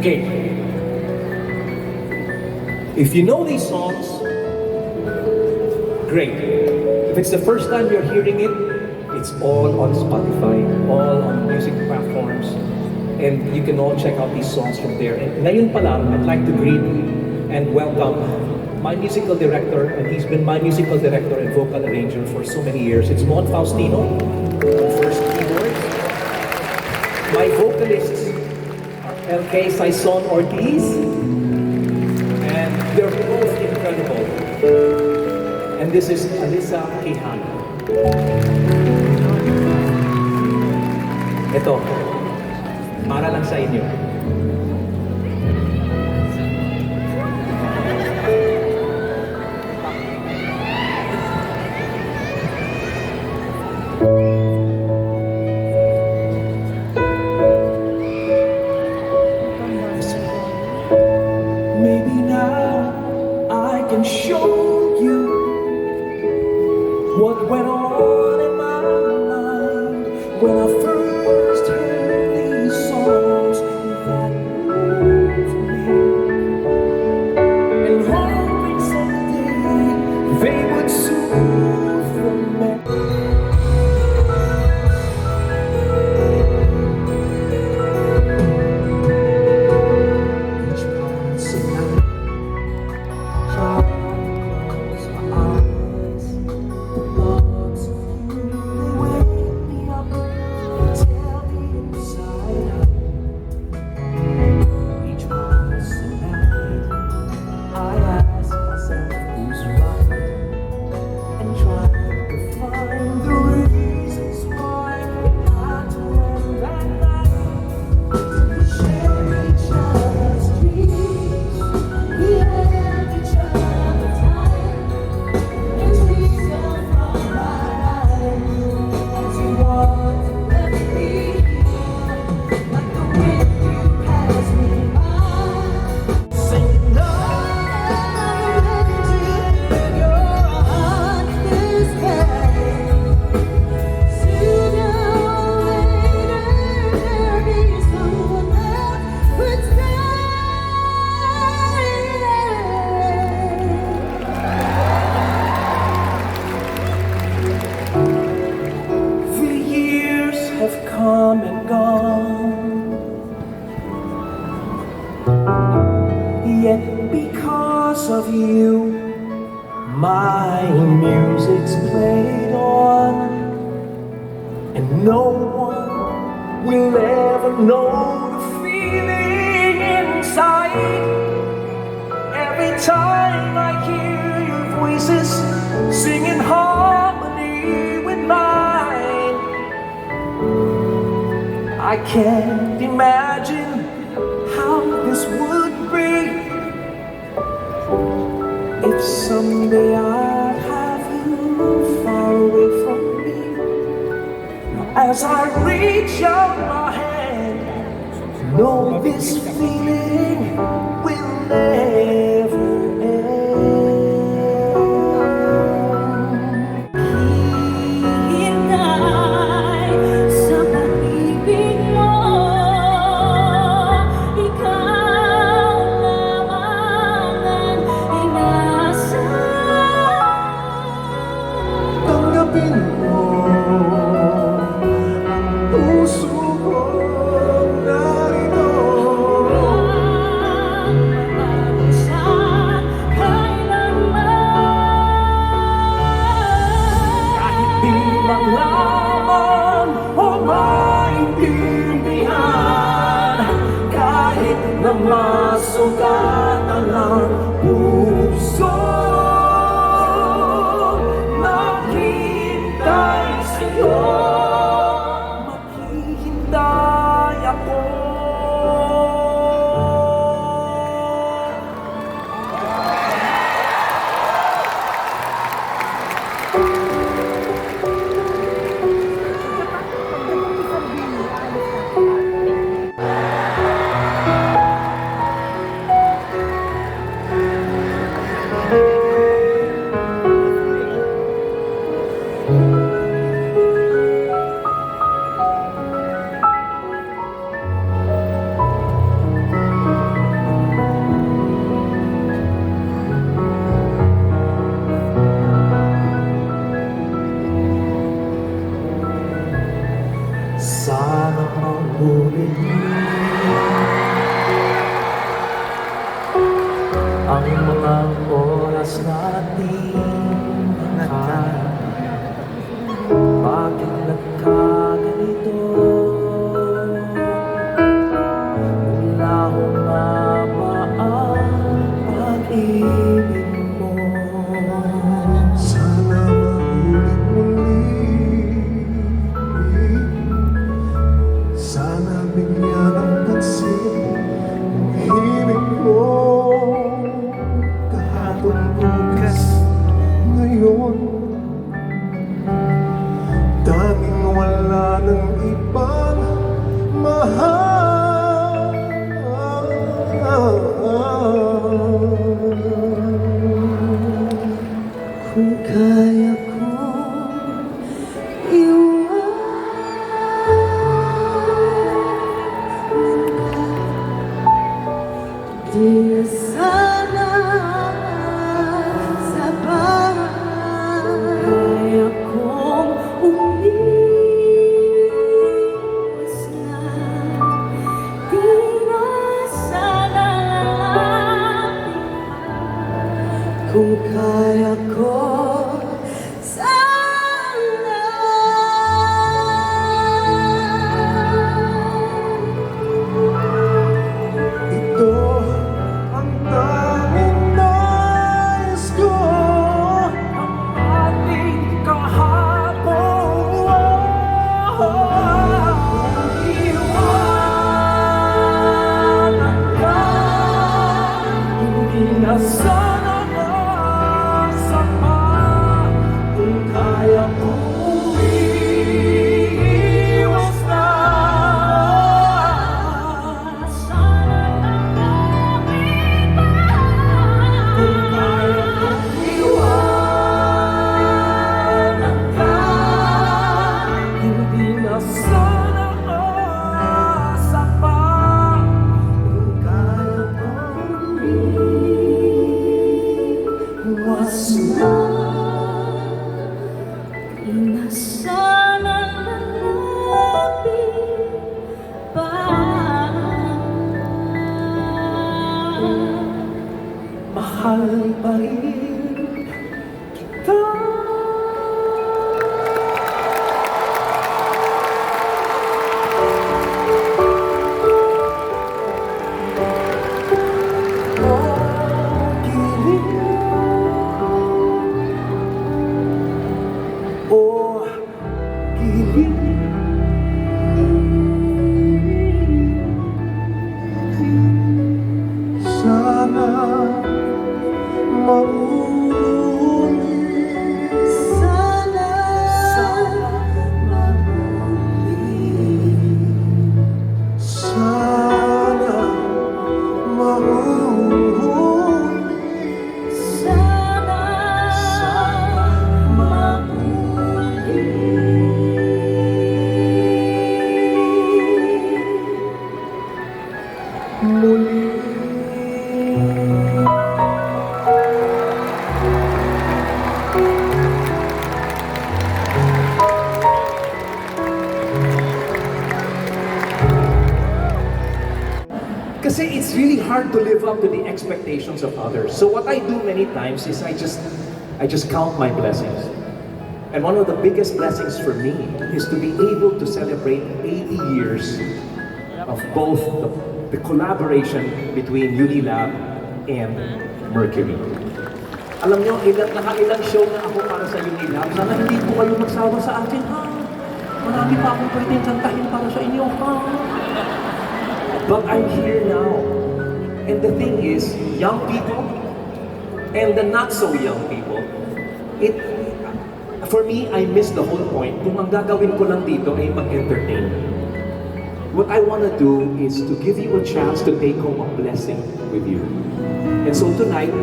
Okay. If you know these songs, great. If it's the first time you're hearing it, it's all on Spotify, all on music platforms, and you can all check out these songs from there. And ngayon I'd like to greet and welcome my musical director, and he's been my musical director and vocal arranger for so many years. It's Mon Faustino, first keyboards. My vocalists are LK Saison Ortiz, and they're both incredible. And this is Alyssa Quijano. Ito, para lang sa inyo. Went on in my mind when I first come and gone. Yet because of you, my music's played on. And no one will ever know the feeling inside. Every time I can't imagine how this would be if someday I'd have you far away from me. As I reach out my hand, know this feeling will end. açúcar. Ngunit ang mga oras natin nakaya Bakit nagkaganito? 哭该要哭 I saw. പറയും Oh. Kasi it's really hard to live up to the expectations of others. So what I do many times is I just I just count my blessings. And one of the biggest blessings for me is to be able to celebrate 80 years of both the, the collaboration between Unilab and Mercury. Alam nyo, ilang, nakailang show na ako para sa Unilab. Sana hindi po kayo magsawa sa akin, ha? Marami pa akong pwedeng kantahin para sa inyo, ha? But I'm here now. And the thing is, young people and the not so young people, it for me, I miss the whole point. Kung ang gagawin ko lang dito ay mag-entertain. What I want to do is to give you a chance to take home a blessing with you. And so tonight,